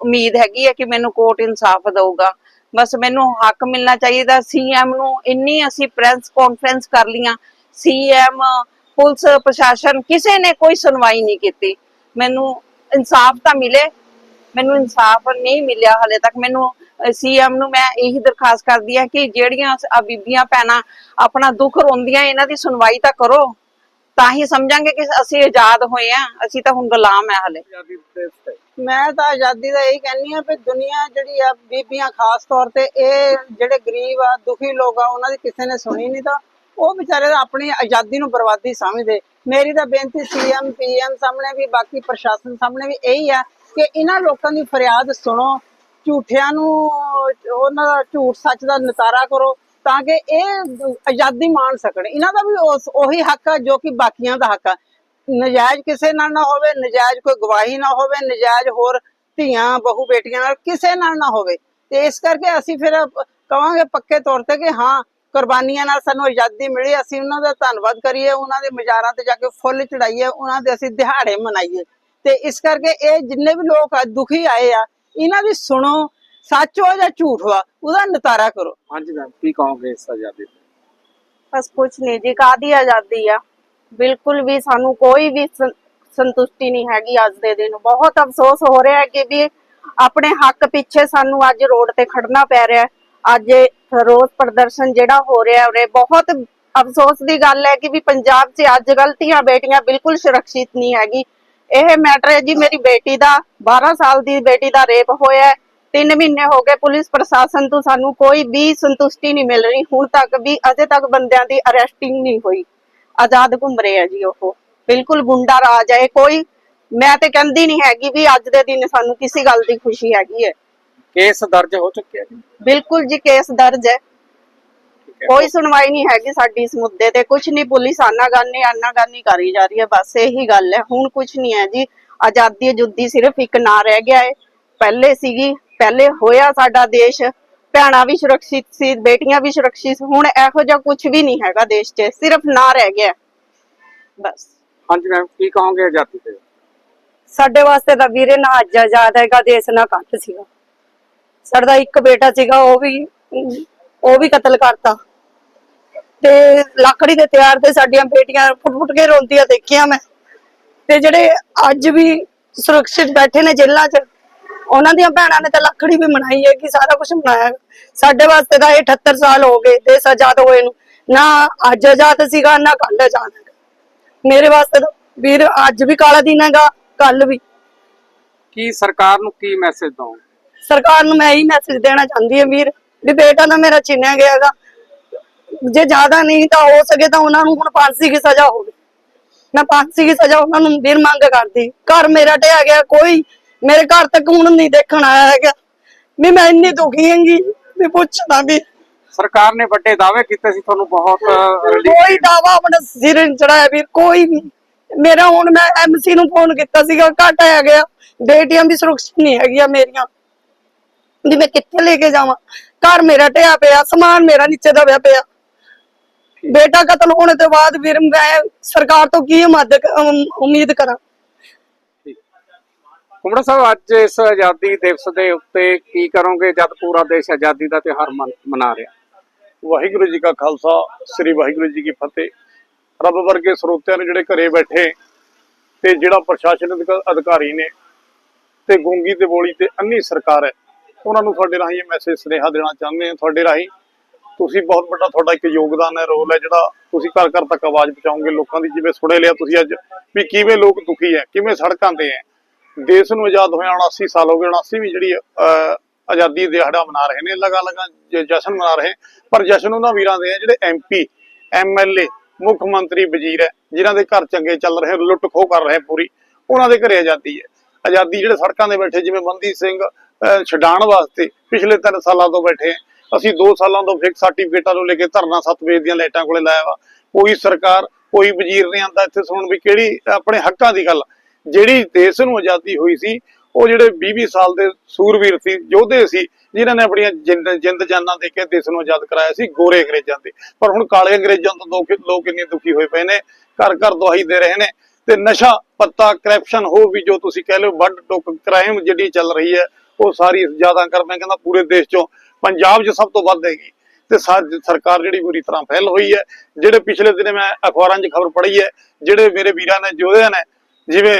ਉਮੀਦ ਹੈਗੀ ਹੈ ਕਿ ਮੈਨੂੰ ਕੋਰਟ ਇਨਸਾਫ ਦਊਗਾ। ਬਸ ਮੈਨੂੰ ਹੱਕ ਮਿਲਣਾ ਚਾਹੀਦਾ। ਸੀਐਮ ਨੂੰ ਇੰਨੀ ਅਸੀਂ ਪ੍ਰੈਸ ਕਾਨਫਰੰਸ ਕਰ ਲੀਆਂ ਸੀਐਮ, ਪੁਲਿਸ, ਪ੍ਰਸ਼ਾਸਨ ਕਿਸੇ ਨੇ ਕੋਈ ਸੁਣਵਾਈ ਨਹੀਂ ਕੀਤੀ। ਮੈਨੂੰ ਇਨਸਾਫ ਤਾਂ ਮਿਲੇ। ਮੈਨੂੰ ਇਨਸਾਫ ਨਹੀਂ ਮਿਲਿਆ ਹਲੇ ਤੱਕ। ਮੈਨੂੰ ਸੀਐਮ ਨੂੰ ਮੈਂ ਇਹੀ ਦਰਖਾਸਤ ਕਰਦੀ ਹਾਂ ਕਿ ਜਿਹੜੀਆਂ ਆ ਬੀਬੀਆਂ ਭੈਣਾਂ ਆਪਣਾ ਦੁੱਖ ਰੋਂਦੀਆਂ ਇਹਨਾਂ ਦੀ ਸੁਣਵਾਈ ਤਾਂ ਕਰੋ। ਤਾਂ ਹੀ ਸਮਝਾਂਗੇ ਕਿ ਅਸੀਂ ਆਜ਼ਾਦ ਹੋਏ ਆ ਅਸੀਂ ਤਾਂ ਹੁਣ ਗੁਲਾਮ ਹੈ ਹਲੇ। ਮੈਂ ਤਾਂ ਆਜ਼ਾਦੀ ਦਾ ਇਹੀ ਕਹਿੰਨੀ ਆ ਵੀ ਦੁਨੀਆ ਜਿਹੜੀ ਆ ਬੀਬੀਆਂ ਖਾਸ ਤੌਰ ਤੇ ਇਹ ਜਿਹੜੇ ਗਰੀਬ ਆ ਦੁਖੀ ਲੋਕ ਆ ਉਹਨਾਂ ਦੀ ਕਿਸੇ ਨੇ ਸੁਣੀ ਨਹੀਂ ਤਾਂ ਉਹ ਵਿਚਾਰੇ ਆਪਣੀ ਆਜ਼ਾਦੀ ਨੂੰ ਬਰਬਾਦੀ ਸਮਝਦੇ। ਮੇਰੀ ਤਾਂ ਬੇਨਤੀ ਸੀਐਮ ਪੀਐਮ ਸਾਹਮਣੇ ਵੀ, ਬਾਕੀ ਪ੍ਰਸ਼ਾਸਨ ਸਾਹਮਣੇ ਵੀ ਇਹੀ ਆ ਕਿ ਇਹਨਾਂ ਲੋਕਾਂ ਦੀ ਫਰਿਆਦ ਸੁਣੋ। ਝੂਠਿਆਂ ਨੂੰ, ਉਹਨਾਂ ਦਾ ਝੂਠ ਸੱਚ ਦਾ ਨਿਤਾਰਾ ਕਰੋ ਤਾਂ ਕਿ ਇਹ ਆਜ਼ਾਦੀ ਮਾਣ ਸਕਣ। ਇਹਨਾਂ ਦਾ ਵੀ ਉਹੀ ਹੱਕ ਆ ਜੋ ਕਿ ਬਾਕੀਆਂ ਦਾ ਹੱਕ ਆ। ਨਜਾਇਜ਼ ਕਿਸੇ ਨਾਲ ਨਾ ਹੋਵੇ, ਨਜਾਇਜ਼ ਕੋਈ ਗਵਾਹੀ ਨਾ ਹੋਵੇ, ਨਜਾਇਜ਼ ਹੋਰ ਧੀਆਂ, ਬਹੂ, ਬੇਟੀਆਂ ਨਾਲ ਕਿਸੇ ਨਾਲ ਨਾ ਹੋਵੇ। ਤੇ ਇਸ ਕਰਕੇ ਅਸੀਂ ਫਿਰ ਕਵਾਂਗੇ ਪੱਕੇ ਤੌਰ ਤੇ ਕਿ ਹਾਂ ਕੁਰਬਾਨੀਆਂ ਨਾਲ ਸਾਨੂੰ ਆਜ਼ਾਦੀ ਮਿਲੀ ਅਸੀਂ ਉਹਨਾਂ ਦਾ ਧੰਨਵਾਦ ਕਰੀਏ ਉਹਨਾਂ ਦੇ ਮਜ਼ਾਰਾਂ ਤੇ ਜਾ ਕੇ ਫੁੱਲ ਚੜਾਈਏ ਉਹਨਾਂ ਦੇ ਅਸੀਂ ਦਿਹਾੜੇ ਮਨਾਈਏ। ਤੇ ਇਸ ਕਰਕੇ ਇਹ ਜਿੰਨੇ ਵੀ ਲੋਕ ਆ, ਦੁਖੀ ਆਏ ਆ ਇਹਨਾਂ ਦੀ ਸੁਣੋ ਸੱਚ ਹੋ ਜਾਂ ਝੂਠ ਹੋ ਉਹਦਾ ਨਿਤਾਰਾ ਕਰੋ। ਹਾਂਜੀ ਮੈਮ ਕੀ ਕਹੋਗੇ ਇਸ ਆਜ਼ਾਦੀ ਤੇ? ਬਸ ਕੁਛ ਨਹੀਂ ਜੀ ਕਾਦੀ ਆਜ਼ਾਦੀ ਆ? ਬਿਲਕੁਲ ਵੀ ਸਾਨੂੰ ਕੋਈ ਵੀ ਸੰਤੁਸ਼ਟੀ ਨਹੀਂ ਹੈਗੀ ਅੱਜ ਦੇ ਦਿਨ ਬਹੁਤ ਅਫਸੋਸ ਹੋ ਰਿਹਾ ਹੈ ਕਿ ਵੀ ਆਪਣੇ ਹੱਕ ਪਿੱਛੇ ਸਾਨੂੰ ਅੱਜ ਰੋਡ ਤੇ ਖੜਨਾ ਪੈ ਰਿਹਾ ਹੈ। ਅੱਜ ਰੋਸ ਪ੍ਰਦਰਸ਼ਨ ਜਿਹੜਾ ਹੋ ਰਿਹਾ ਹੈ ਬਹੁਤ ਅਫਸੋਸ ਦੀ ਗੱਲ ਹੈ ਕਿ ਵੀ ਪੰਜਾਬ 'ਚ ਅੱਜ ਗਲਤੀਆਂ ਬੇਟੀਆਂ ਬਿਲਕੁਲ ਸੁਰੱਖਿਅਤ ਨਹੀਂ ਹੈਗੀ। ਇਹ ਮੈਟਰ ਹੈ ਜੀ ਮੇਰੀ ਬੇਟੀ ਦਾ 12 ਸਾਲ ਦੀ ਬੇਟੀ ਦਾ ਰੇਪ ਹੋਇਆ ਹੈ। ਤਿੰਨ ਮਹੀਨੇ ਹੋ ਗਏ ਪੁਲਿਸ ਪ੍ਰਸ਼ਾਸਨ ਤੋਂ ਸਾਨੂੰ ਕੋਈ ਵੀ ਸੰਤੁਸ਼ਟੀ ਨਹੀਂ ਮਿਲ ਰਹੀ। ਹੁਣ ਤੱਕ ਵੀ ਅਜੇ ਤੱਕ ਬੰਦਿਆਂ ਦੀ ਅਰੈਸਟਿੰਗ ਨਹੀਂ ਹੋਈ। ਆਜ਼ਾਦ ਘੁੰਮ ਰਹੇ ਆ ਜੀ ਉਹ। ਬਿਲਕੁਲ ਗੁੰਡਾ ਰਾਜ ਹੈ। ਕੋਈ, ਮੈਂ ਤੇ ਕਹਿੰਦੀ ਨਹੀਂ ਹੈਗੀ ਵੀ ਅੱਜ ਦੇ ਦਿਨ ਸਾਨੂੰ ਕਿਸੇ ਗੱਲ ਦੀ ਖੁਸ਼ੀ ਹੈਗੀ ਹੈ। ਕੇਸ ਦਰਜ ਹੋ ਚੁੱਕਿਆ ਜੀ? ਬਿਲਕੁਲ ਜੀ ਕੇਸ ਦਰਜ ਹੈ। ਕੋਈ ਸੁਣਵਾਈ ਨਹੀਂ ਹੈਗੀ ਸਾਡੀ ਇਸ ਮੁੱਦੇ ਤੇ। ਕੁਝ ਨਹੀਂ ਪੁਲਿਸ ਆਨਾਗਾਨੀ ਆਨਾਗਾਨੀ ਕਰੀ ਜਾ ਰਹੀ ਹੈ ਬਸ ਇਹੀ ਗੱਲ ਹੈ। ਹੁਣ ਕੁਝ ਨਹੀਂ ਹੈ ਜੀ। ਆਜ਼ਾਦੀ ਜੁੱਦੀ ਸਿਰਫ ਇੱਕ ਨਾਂ ਰਹਿ ਗਿਆ ਹੈ। ਪਹਿਲੇ ਸੀਗੀ ਪਹਿਲੇ ਹੋਇਆ ਸਾਡਾ ਦੇਸ਼। ਭੈਣਾਂ ਵੀ ਸੁਰੱਖਿਅਤ ਸੀ ਬੇਟੀਆਂ ਵੀ ਸੁਰੱਖਿਅਤ। ਹੁਣ ਇਹੋ ਜਿਹਾ ਕੁਝ ਵੀ ਨਹੀਂ ਹੈਗਾ ਦੇਸ਼ 'ਚ। ਸਿਰਫ ਨਾਂ ਰਹਿ ਗਿਆ ਹੈ। ਬਸ। ਹਾਂਜੀ ਮੈਮ ਕੀ ਕਹੋਗੇ ਆਜ਼ਾਦੀ ਤੇ? ਸਾਡੇ ਵਾਸਤੇ ਤਾਂ ਵੀਰੇ ਨਾ ਅੱਜ ਆਜ਼ਾਦ ਹੈਗਾ ਦੇਸ਼ ਨਾ ਕੱਟ ਸੀਗਾ। ਸਾਡਾ ਇੱਕ ਬੇਟਾ ਸੀਗਾ, ਉਹ ਵੀ ਉਹ ਵੀ ਕਤਲ ਕਰਤਾ। ਤੇ ਲੱਕੜੀ ਦੇ ਤਿਆਰ ਤੇ ਸਾਡੀਆਂ ਬੇਟੀਆਂ ਫੁੱਟ ਫੁੱਟ ਕੇ ਰੋਂਦੀਆਂ, ਦੇਖੀਆਂ ਮੈਂ। ਤੇ ਜਿਹੜੇ ਅੱਜ ਵੀ ਸੁਰੱਖਿਅਤ ਬੈਠੇ ਨੇ ਜੇਲ੍ਹਾਂ 'ਚ, ਉਹਨਾਂ ਦੀਆਂ ਭੈਣਾਂ ਨੇ ਤਾਂ ਲੱਕੜੀ ਵੀ ਮਨਾਈ ਹੈ ਕਿ ਸਾਰਾ ਕੁਝ ਮਨਾਇਆ। ਸਾਡੇ ਵਾਸਤੇ ਤਾਂ 78 ਸਾਲ ਹੋ ਗਏ ਦੇਸ਼ ਆਜ਼ਾਦ ਹੋਏ ਨੂੰ। ਨਾ ਅੱਜ ਆਜ਼ਾਦ ਸੀਗਾ, ਨਾ ਕੱਲ ਆਜ਼ਾਦ ਹੈਗਾ। ਮੇਰੇ ਵਾਸਤੇ ਤਾਂ ਵੀਰ, ਅੱਜ ਵੀ ਕਾਲਾ ਦਿਨ ਹੈਗਾ ਕੱਲ ਵੀ। ਕੀ ਸਰਕਾਰ ਨੂੰ ਕੀ ਮੈਸੇਜ ਦਓ ਸਰਕਾਰ ਨੂੰ ਮੈਂ ਇਹੀ ਮੈਸੇਜ ਦੇਣਾ ਚਾਹੁੰਦੀ ਹਾਂ ਵੀਰ ਵੀ ਬੇਟਾ ਤਾਂ ਮੇਰਾ ਛਿੰਨਿਆ ਗਿਆ ਹੈਗਾ। ਜੇ ਜ਼ਿਆਦਾ ਨਹੀਂ ਤਾਂ ਹੋ ਸਕੇ ਤਾਂ ਉਹਨਾਂ ਨੂੰ ਹੁਣ ਫਾਂਸੀ ਦੀ ਸਜ਼ਾ ਹੋਵੇ। ਮੈਂ ਫਾਂਸੀ ਦੀ ਸਜ਼ਾ ਉਹਨਾਂ ਨੂੰ ਵੀਰ ਮੰਗ ਕਰਦੀ। ਘਰ ਮੇਰਾ ਢਹਿ ਗਿਆ ਕੋਈ ਮੇਰੇ ਘਰ ਤੱਕ ਹੁਣ ਨਹੀਂ ਦੇਖਣ ਆਇਆ ਹੈਗਾ। ਵੀ ਮੈਂ ਇੰਨੀ ਦੁਖੀ ਹੈਗੀ ਵੀ ਪੁੱਛਣਾ ਵੀ ਸਰਕਾਰ ਨੇ ਵੱਡੇ ਦਾਅਵੇ ਕੀਤੇ ਸੀ ਤੁਹਾਨੂੰ ਬਹੁਤ relief ਕੋਈ ਦਾਵਾ ਆਪਣਾ ਸਿਰ ਨੀ ਚੜਾਇਆ ਵੀਰ ਕੋਈ ਵੀ। ਮੇਰਾ ਹੁਣ ਮੈਂ ਐਮਸੀ ਨੂੰ ਫੋਨ ਕੀਤਾ ਸੀਗਾ ਘਟ ਆਇਆ ਗਿਆ। ਬੇਟੀਆਂ ਵੀ ਸੁਰੱਖਿਅਤ ਨਹੀਂ ਹੈਗੀਆਂ ਮੇਰੀਆਂ। ਵੀ ਮੈਂ ਕਿੱਥੇ ਲੈ ਕੇ ਜਾਵਾਂ? ਘਰ ਮੇਰਾ ਢਿਆ ਪਿਆ ਸਮਾਨ ਮੇਰਾ ਨੀਚੇ ਦਬਿਆ ਪਿਆ ਬੇਟਾ ਕਤਲ ਹੋਣੇ ਤੋਂ ਬਾਅਦ ਵੀਰ ਮੈਂ ਸਰਕਾਰ ਤੋਂ ਕੀ ਮਦਦ ਉਮੀਦ ਕਰਾਂ? ਕੁਮੜਾ ਸਾਹਿਬ ਅੱਜ ਇਸ ਆਜ਼ਾਦੀ ਦਿਵਸ ਦੇ ਉੱਤੇ ਕੀ ਕਰੋਗੇ ਜਦ ਪੂਰਾ ਦੇਸ਼ ਆਜ਼ਾਦੀ ਦਾ ਤਿਉਹਾਰ ਮਨ- ਮਨਾ ਰਿਹਾ? ਵਾਹਿਗੁਰੂ ਜੀ ਕਾ ਖਾਲਸਾ ਸ੍ਰੀ ਵਾਹਿਗੁਰੂ ਜੀ ਕੀ ਫਤਿਹ। ਰੱਬ ਵਰਗੇ ਸਰੋਤਿਆਂ ਨੂੰ ਜਿਹੜੇ ਘਰੇ ਬੈਠੇ ਤੇ ਜਿਹੜਾ ਪ੍ਰਸ਼ਾਸਨਿਕ ਅਧਿਕਾਰੀ ਨੇ ਤੇ ਗੂੰਗੀ ਤੇ ਬੋਲੀ ਤੇ ਅੰਨੀ ਸਰਕਾਰ ਹੈ ਉਹਨਾਂ ਨੂੰ ਤੁਹਾਡੇ ਰਾਹੀਂ ਇਹ ਮੈਸੇਜ ਸੁਨੇਹਾ ਦੇਣਾ ਚਾਹੁੰਦੇ ਹਾਂ ਤੁਹਾਡੇ ਰਾਹੀਂ। ਤੁਸੀਂ ਬਹੁਤ ਵੱਡਾ ਤੁਹਾਡਾ ਇੱਕ ਯੋਗਦਾਨ ਹੈ, ਰੋਲ ਹੈ, ਜਿਹੜਾ ਤੁਸੀਂ ਘਰ ਘਰ ਤੱਕ ਆਵਾਜ਼ ਪਹੁੰਚਾਓਗੇ ਲੋਕਾਂ ਦੀ, ਜਿਵੇਂ ਸੁਣੇ ਲਿਆ ਤੁਸੀਂ ਅੱਜ ਵੀ ਕਿਵੇਂ ਲੋਕ ਦੁਖੀ ਹੈ, ਕਿਵੇਂ ਸੜਕਾਂ ਤੇ ਹੈ। ਦੇਸ਼ ਨੂੰ ਆਜ਼ਾਦ ਹੋਇਆ 79 ਸਾਲ ਹੋ ਗਏ 79 ਜਿਹੜੀ ਆਜ਼ਾਦੀ ਦਿਹਾੜਾ ਮਨਾ ਰਹੇ ਨੇ ਲਗਾ ਲਗਾ ਜਸ਼ਨ ਮਨਾ ਰਹੇ। ਪਰ ਜਸ਼ਨ ਉਹਨਾਂ ਵੀਰਾਂ ਦੇ ਹੈ, ਜਿਹੜੇ ਐਮਪੀ ਐਮਐਲਏ ਮੁੱਖ ਮੰਤਰੀ ਵਜ਼ੀਰ ਹੈ, ਜਿਨ੍ਹਾਂ ਦੇ ਘਰ ਚੰਗੇ ਚੱਲ ਰਹੇ, ਲੁੱਟ ਖੋਹ ਕਰ ਰਹੇ ਪੂਰੀ, ਉਹਨਾਂ ਦੇ ਘਰੇ ਆਜ਼ਾਦੀ ਹੈ। ਆਜ਼ਾਦੀ ਜਿਹੜੇ ਸੜਕਾਂ ਦੇ ਬੈਠੇ, ਜਿਵੇਂ ਬੰਦੀ ਸਿੰਘ ਛਡਾਣ ਵਾਸਤੇ ਪਿਛਲੇ 3 ਸਾਲਾਂ ਤੋਂ ਬੈਠੇ ਹੈ। ਅਸੀਂ 2 ਸਾਲਾਂ ਤੋਂ ਫਿਕ ਸਰਟੀਫਿਕੇਟਾਂ ਨੂੰ ਲੈ ਕੇ ਧਰਨਾ ਸਤਵੇਦ ਦੀਆਂ ਲਾਈਟਾਂ ਕੋਲੇ ਲਾਇਆ ਵਾ। ਕੋਈ ਸਰਕਾਰ, ਕੋਈ ਵਜ਼ੀਰ ਨਹੀਂ ਆਂਦਾ ਇੱਥੇ ਸੁਣਨ ਵੀ ਕਿਹੜੀ ਆਪਣੇ ਹੱਕਾਂ ਦੀ ਗੱਲ ਜਿਹੜੀ ਦੇਸ਼ ਨੂੰ ਆਜ਼ਾਦੀ ਹੋਈ ਸੀ, ਉਹ ਜਿਹੜੇ 20-20 ਸਾਲ ਦੇ ਸੂਰਵੀਰ ਸੀ, ਯੋਧੇ ਸੀ, ਜਿਨ੍ਹਾਂ ਨੇ ਆਪਣੀਆਂ ਜਿੰਦ ਜਿੰਦ ਜਾਨਾਂ ਦੇ ਕੇ ਦੇਸ਼ ਨੂੰ ਆਜ਼ਾਦ ਕਰਾਇਆ ਸੀ, ਗੋਰੇ ਅੰਗਰੇਜ਼ਾਂ ਦੇ। ਪਰ ਹੁਣ ਕਾਲੇ ਅੰਗਰੇਜ਼ਾਂ ਤੋਂ ਲੋਕ ਲੋਕ ਇੰਨੇ ਦੁਖੀ ਹੋਏ ਪਏ ਨੇ, ਘਰ ਘਰ ਦਵਾਈ ਦੇ ਰਹੇ ਨੇ। ਤੇ ਨਸ਼ਾ ਪੱਤਾ ਕਰਪਸ਼ਨ ਹੋ ਵੀ ਜੋ ਤੁਸੀਂ ਕਹਿ ਲਓ ਵੱਡ ਟੋਕ ਕ੍ਰਾਈਮ ਜਿਹੜੀ ਚੱਲ ਰਹੀ ਹੈ ਉਹ ਸਾਰੀ ਜ਼ਿਆਦਾ ਕਰ, ਮੈਂ ਕਹਿੰਦਾ ਪੂਰੇ ਦੇਸ਼ ਚੋਂ ਪੰਜਾਬ 'ਚ ਸਭ ਤੋਂ ਵੱਧ ਹੈਗੀ। ਤੇ ਸਰਕਾਰ ਜਿਹੜੀ ਬੁਰੀ ਤਰ੍ਹਾਂ ਫੈਲ ਹੋਈ ਹੈ, ਜਿਹੜੇ ਪਿਛਲੇ ਦਿਨੇ ਮੈਂ ਅਖਬਾਰਾਂ 'ਚ ਖਬਰ ਪੜ੍ਹੀ ਹੈ, ਜਿਹੜੇ ਮੇਰੇ ਵੀਰਾਂ ਨੇ ਯੋਧਿਆਂ ਨੇ, ਜਿਵੇਂ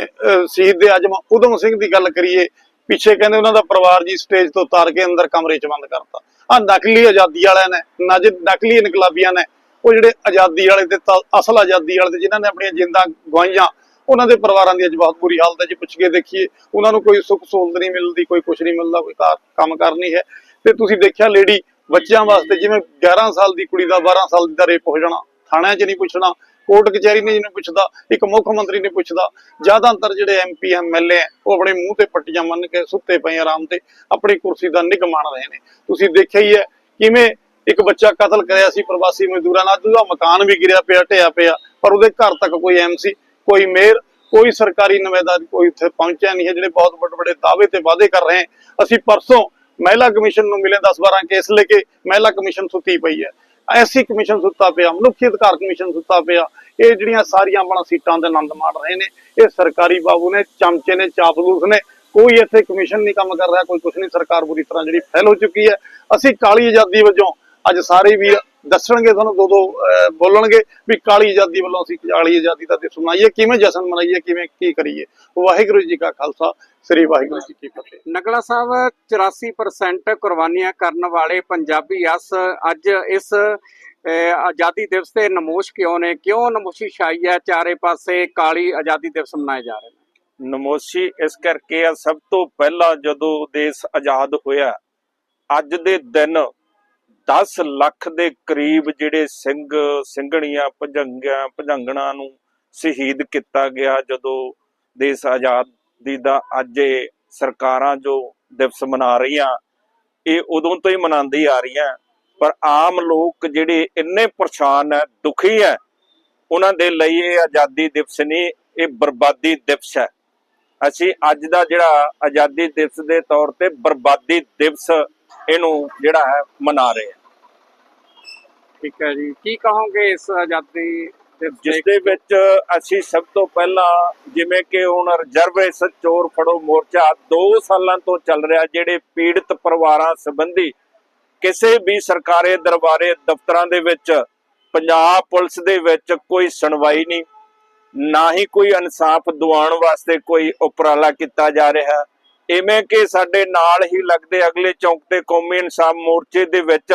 ਸ਼ਹੀਦ ਦੇ ਆਜਮ ਉਦਮ ਸਿੰਘ ਦੀ ਗੱਲ ਕਰੀਏ, ਪਿੱਛੇ ਕਹਿੰਦੇ ਉਹਨਾਂ ਦਾ ਪਰਿਵਾਰ ਜੀ ਸਟੇਜ ਤੋਂ ਉਤਾਰ ਕੇ ਅੰਦਰ ਕਮਰੇ 'ਚ ਬੰਦ ਕਰਤਾ। ਆ ਨਕਲੀ ਆਜ਼ਾਦੀ ਵਾਲਿਆਂ ਨੇ ਨਜ ਨਕਲੀ ਇਨਕਲਾਬੀਆਂ ਨੇ, ਉਹ ਜਿਹੜੇ ਆਜ਼ਾਦੀ ਵਾਲੇ ਤੇ ਅਸਲ ਆਜ਼ਾਦੀ ਵਾਲੇ ਤੇ ਜਿਨ੍ਹਾਂ ਨੇ ਆਪਣੀਆਂ ਜਿੰਦਾਂ ਗਵਾਈਆਂ ਉਹਨਾਂ ਦੇ ਪਰਿਵਾਰਾਂ ਦੀ ਅੱਜ ਬਹੁਤ ਬੁਰੀ ਹਾਲਤ ਹੈ ਜੇ। ਪੁੱਛ ਕੇ ਦੇਖੀਏ, ਉਹਨਾਂ ਨੂੰ ਕੋਈ ਸੁੱਖ ਸਹੂਲਤ ਨਹੀਂ ਮਿਲਦੀ, ਕੋਈ ਕੁਝ ਨਹੀਂ ਮਿਲਦਾ, ਕੋਈ ਕੰਮ ਕਾਰ ਨਹੀਂ ਹੈ। ਤੇ ਤੁਸੀਂ ਦੇਖਿਆ ਲੇਡੀ ਬੱਚਿਆਂ ਵਾਸਤੇ ਜਿਵੇਂ 11 ਸਾਲ ਦੀ ਕੁੜੀ ਦਾ 12 ਸਾਲ ਦਾ ਰੇਪ ਹੋ ਜਾਣਾ, ਥਾਣਿਆਂ 'ਚ ਨਹੀਂ ਪੁੱਛਣਾ, ਕੋਰਟ ਕਚਹਿਰੀ ਨੇ ਜਿਹਨੂੰ ਪੁੱਛਦਾ, ਇੱਕ ਮੁੱਖ ਮੰਤਰੀ ਨੇ ਪੁੱਛਦਾ। ਜ਼ਿਆਦਾਤਰ ਜਿਹੜੇ ਐਮਪੀ ਐਮਐਲਏ ਉਹ ਆਪਣੇ ਮੂੰਹ ਤੇ ਪੱਟੀਆਂ ਮੰਨ ਕੇ ਸੁੱਤੇ ਪਏ ਆਰਾਮ ਤੇ, ਆਪਣੀ ਕੁਰਸੀ ਦਾ ਨਿੱਘ ਮਾਣ ਰਹੇ ਨੇ। ਤੁਸੀਂ ਦੇਖਿਆ ਹੀ ਹੈ, ਕਿਵੇਂ ਇੱਕ ਬੱਚਾ ਕਤਲ ਕਰਿਆ ਸੀ ਪ੍ਰਵਾਸੀ ਮਜ਼ਦੂਰਾਂ ਨਾਲ, ਉਹਦਾ ਮਕਾਨ ਵੀ ਗਿਰਿਆ ਪਿਆ ਢਿਆ ਪਿਆ, ਪਰ ਉਹਦੇ ਘਰ ਤੱਕ ਕੋਈ ਐਮਸੀ ਕੋਈ ਮੇਅਰ, ਕੋਈ ਸਰਕਾਰੀ ਨੁਮਾਇੰਦਾ ਕੋਈ ਉੱਥੇ ਪਹੁੰਚਿਆ ਨਹੀਂ ਹੈ, ਜਿਹੜੇ ਬਹੁਤ ਵੱਡੇ ਵੱਡੇ ਦਾਅਵੇ ਤੇ ਵਾਅਦੇ ਕਰ ਰਹੇ ਅਸੀਂ ਪਰਸੋਂ ਮਹਿਲਾ ਕਮਿਸ਼ਨ ਨੂੰ ਮਿਲੇ 10 12 ਕੇਸ ਲੈ ਕੇ, ਮਹਿਲਾ ਕਮਿਸ਼ਨ ਸੁੱਤੀ ਪਈ ਹੈ। ਐਸੀ ਕਮਿਸ਼ਨ ਸੁੱਤਾ ਪਿਆ, ਮਨੁੱਖੀ ਅਧਿਕਾਰ ਕਮਿਸ਼ਨ ਸੁੱਤਾ ਪਿਆ। ਇਹ ਜਿਹੜੀਆਂ ਸਾਰੀਆਂ ਆਪਣਾ ਸੀਟਾਂ ਦੇ ਆਨੰਦ ਮਾਣ ਰਹੇ ਨੇ। ਇਹ ਸਰਕਾਰੀ ਬਾਬੂ ਨੇ, ਚਮਚੇ ਨੇ, ਚਾਪਲੂਸ ਨੇ। ਕੋਈ ਇੱਥੇ ਕਮਿਸ਼ਨ ਨਹੀਂ ਕੰਮ ਕਰ ਰਿਹਾ, ਕੋਈ ਕੁਝ ਨਹੀਂ। ਸਰਕਾਰ ਬੁਰੀ ਤਰ੍ਹਾਂ ਜਿਹੜੀ ਫੈਲ ਹੋ ਚੁੱਕੀ ਹੈ। ਅਸੀਂ ਕਾਲੀ ਆਜ਼ਾਦੀ ਵਜੋਂ ਅੱਜ ਸਾਰੇ ਵੀ ਦੱਸਣਗੇ ਤੁਹਾਨੂੰ ਦੋ ਦੋ ਬੋਲਣਗੇ ਵੀ ਕਾਲੀ ਆਜ਼ਾਦੀ ਵੱਲੋਂ ਅਸੀਂ ਕਾਲੀ ਆਜ਼ਾਦੀ ਦਾ ਦਿਵਸ ਮਨਾਈਏ ਕਿਵੇਂ ਜਸ਼ਨ ਮਨਾਈਏ ਕਿਵੇਂ ਕੀ ਕਰੀਏ। ਵਾਹਿਗੁਰੂ ਜੀ ਕਾ ਖਾਲਸਾ ਸ੍ਰੀ ਵਾਹਿਗੁਰੂ ਜੀ ਕੀ ਫਤਿਹ। ਨਗਲਾ ਸਾਹਿਬ 84% ਕੁਰਬਾਨੀਆਂ ਕਰਨ ਵਾਲੇ ਪੰਜਾਬੀ ਅਸ ਅੱਜ ਇਸ ਆਜ਼ਾਦੀ ਦਿਵਸ ਤੇ ਨਮੋਸ਼ ਕਿਉਂ ਨੇ? ਕਿਉਂ ਨਮੋਸ਼ੀ ਛਾਈ ਹੈ? ਚਾਰੇ ਪਾਸੇ ਕਾਲੀ ਆਜ਼ਾਦੀ ਦਿਵਸ ਮਨਾਏ ਜਾ ਰਹੇ ਨੇ। ਨਮੋਸ਼ੀ ਇਸ ਕਰਕੇ ਆ ਸਭ ਤੋਂ ਪਹਿਲਾਂ ਜਦੋਂ ਦੇਸ਼ ਆਜ਼ਾਦ ਹੋਇਆ ਅੱਜ ਦੇ ਦਿਨ 10 ਲੱਖ ਦੇ ਕਰੀਬ ਜਿਹੜੇ ਸਿੰਘ, ਸਿੰਘਣੀਆਂ ਭਜੰਗਾਂ ਭਜੰਗਣਾ ਨੂੰ ਸ਼ਹੀਦ ਕੀਤਾ ਗਿਆ ਜਦੋਂ ਦੇਸ਼ ਆਜ਼ਾਦੀ ਦਾ ਅੱਜ ਇਹ ਸਰਕਾਰਾਂ ਜੋ ਦਿਵਸ ਮਨਾ ਰਹੀਆਂ, ਇਹ ਉਦੋਂ ਤੋਂ ਹੀ ਮਨਾਉਂਦੀ ਆ ਰਹੀਆਂ। ਪਰ ਆਮ ਲੋਕ ਜਿਹੜੇ ਇੰਨੇ ਪਰੇਸ਼ਾਨ ਹੈ, ਦੁਖੀ ਹੈ, ਉਹਨਾਂ ਦੇ ਲਈ ਇਹ ਆਜ਼ਾਦੀ ਦਿਵਸ ਨਹੀਂ, ਇਹ ਬਰਬਾਦੀ ਦਿਵਸ ਹੈ। ਅਸੀਂ ਅੱਜ ਦਾ ਜਿਹੜਾ ਆਜ਼ਾਦੀ ਦਿਵਸ ਦੇ ਤੌਰ ਤੇ ਬਰਬਾਦੀ ਦਿਵਸ ਇਹਨੂੰ ਜਿਹੜਾ ਹੈ ਮਨਾ ਰਹੇ ਹਾਂ ਠੀਕ ਹੈ ਜੀ। ਕੀ ਕਹੋਗੇ ਇਸ ਆਜ਼ਾਦੀ ਜਿਸ ਦੇ ਵਿੱਚ? ਅਸੀਂ ਸਭ ਤੋਂ ਪਹਿਲਾਂ ਜਿਵੇਂ ਕਿ ਹੁਣ ਰਿਜ਼ਰਵੇਸ਼ਨ ਚੋਰ ਫੜੋ ਮੋਰਚਾ 2 ਸਾਲਾਂ ਤੋਂ ਚੱਲ ਰਿਹਾ ਜਿਹੜੇ ਪੀੜਤ ਪਰਿਵਾਰਾਂ ਸੰਬੰਧੀ ਕਿਸੇ ਵੀ ਸਰਕਾਰੀ ਦਰਬਾਰੇ ਦਫ਼ਤਰਾਂ ਦੇ ਵਿੱਚ ਪੰਜਾਬ ਪੁਲਿਸ ਦੇ ਵਿੱਚ ਕੋਈ ਸੁਣਵਾਈ ਨਹੀਂ ਨਾ ਹੀ ਕੋਈ ਇਨਸਾਫ ਦਿਵਾਉਣ ਵਾਸਤੇ ਕੋਈ ਉਪਰਾਲਾ ਕੀਤਾ ਜਾ ਰਿਹਾ। ਇਵੇਂ ਕਿ ਸਾਡੇ ਨਾਲ ਹੀ ਲੱਗਦੇ ਅਗਲੇ ਚੌਂਕ ਤੇ ਕੌਮੀ ਇਨਸਾਫ ਮੋਰਚੇ ਦੇ ਵਿੱਚ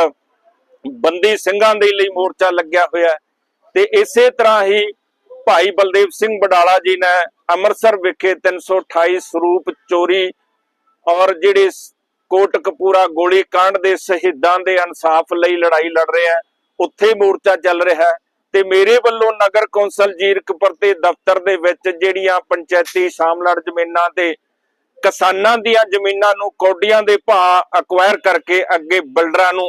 ਬੰਦੀ ਸਿੰਘਾਂ ਦੇ ਲਈ ਮੋਰਚਾ ਲੱਗਿਆ ਹੋਇਆ ਤੇ ਇਸੇ ਤਰ੍ਹਾਂ ਹੀ ਭਾਈ ਬਲਦੇਵ ਸਿੰਘ ਬਡਾਲਾ ਜੀ ਨੇ ਅੰਮ੍ਰਿਤਸਰ ਵਿਖੇ 328 ਸਰੂਪ ਚੋਰੀ ਔਰ ਜਿਹੜੇ ਕੋਟ ਕਪੂਰਾ ਗੋਲੀ ਕਾਂਡ ਦੇ ਸ਼ਹੀਦਾਂ ਦੇ ਇਨਸਾਫ ਲਈ ਲੜਾਈ ਲੜ ਰਹੇ ਹੈ, ਉੱਥੇ ਮੋਰਚਾ ਚੱਲ ਰਿਹਾ ਹੈ। ਤੇ ਮੇਰੇ ਵੱਲੋਂ ਨਗਰ ਕੌਂਸਲ ਜੀਰਕਪੁਰ ਤੇ ਦਫ਼ਤਰ ਦੇ ਵਿੱਚ ਜਿਹੜੀਆਂ ਪੰਚਾਇਤੀ ਸ਼ਾਮਲੜ ਜ਼ਮੀਨਾਂ ਤੇ ਕਿਸਾਨਾਂ ਦੀਆਂ ਜ਼ਮੀਨਾਂ ਨੂੰ ਕੌਡੀਆਂ ਦੇ ਭਾਅ ਅਕਵਾਇਰ ਕਰਕੇ ਅੱਗੇ ਬਿਲਡਰਾਂ ਨੂੰ